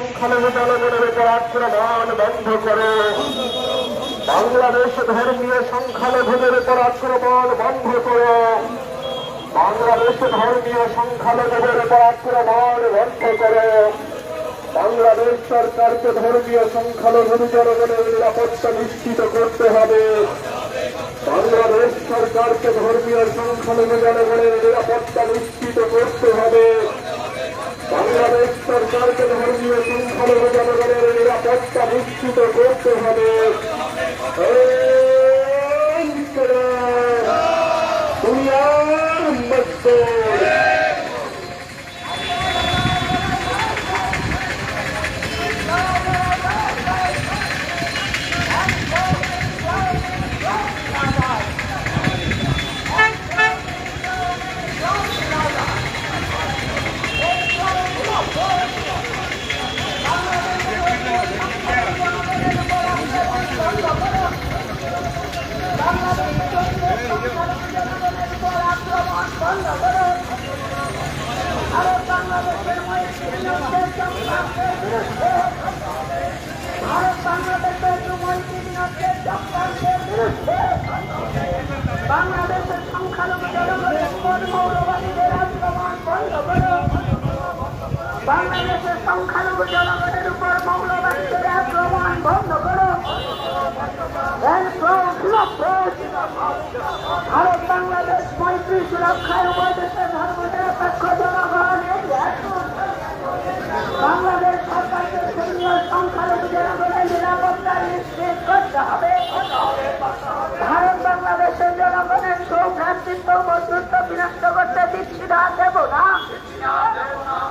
সংখ্যালঘু জনগণের উপর আক্রমণ বন্ধ করো বাংলাদেশ ধর্মীয় সংখ্যালঘুদের উপর আক্রমণ বন্ধ করো বাংলাদেশ ধর্মীয় সংখ্যালঘুদের উপর আক্রমণ বন্ধ করো বাংলাদেশ সরকারকে ধর্মীয় সংখ্যালঘু জনগণের নিরাপত্তা নিশ্চিত করতে হবে বাংলাদেশ সরকারকে ধর্মীয় সংখ্যালঘু জনগণের নিরাপত্তা নিশ্চিত করতে হবে বাংলাদেশ সরকারকে ধর্মীয় সংখ্যালঘু জনগণের নিরাপত্তা নিশ্চিত করতে হবে। ভারত বাংলাদেশের বাংলাদেশের সংখ্যালঘু জনগণের উপর মৌলবাদীদের আক্রমণ বন্ধ করো ভারত বাংলাদেশ মৈত্রী সুরক্ষায় উভয় দেশের ধর্ম নিরপেক্ষ জনগণ বাংলাদেশ সরকারকে ধর্মীয় সংখ্যালঘু জনগণের নিরাপত্তা নিশ্চিত করতে হবে ভারত বাংলাদেশের জনগণের সৌভ্রাতৃত্ব বন্ধুত্ব বিনষ্ট করতে দিচ্ছি দেব না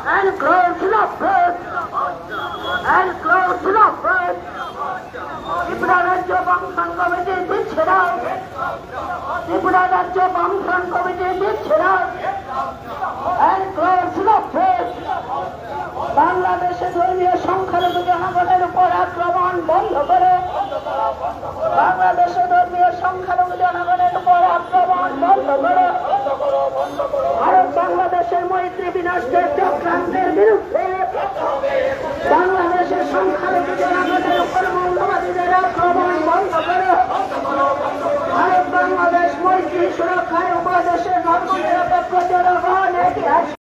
And close please. And close enough, please. Tripura রাজ্য বামফ্রন্ট কমিটি দিচ্ছে না ত্রিপুরা রাজ্য বামফ্রন্ট কমিটি দিচ্ছে না And close enough, please. বাংলাদেশে ধর্মীয় সংখ্যালঘু জনগণের উপর আক্রমণ বন্ধ করে বাংলাদেশে ধর্মীয় সংখ্যালঘু জনগণের উপর আক্রমণ বন্ধ করে ভারত বাংলাদেশের মৈত্রী বিনষ্টের চক্রান্তের বিরুদ্ধে বাংলাদেশের সংখ্যালঘু জনগণের উপর মৌলবাদীদের আক্রমণ বন্ধ করে বাংলাদেশ সুরক্ষায় উপদেশের ধর্ম নিরপেক্ষ জনগণ।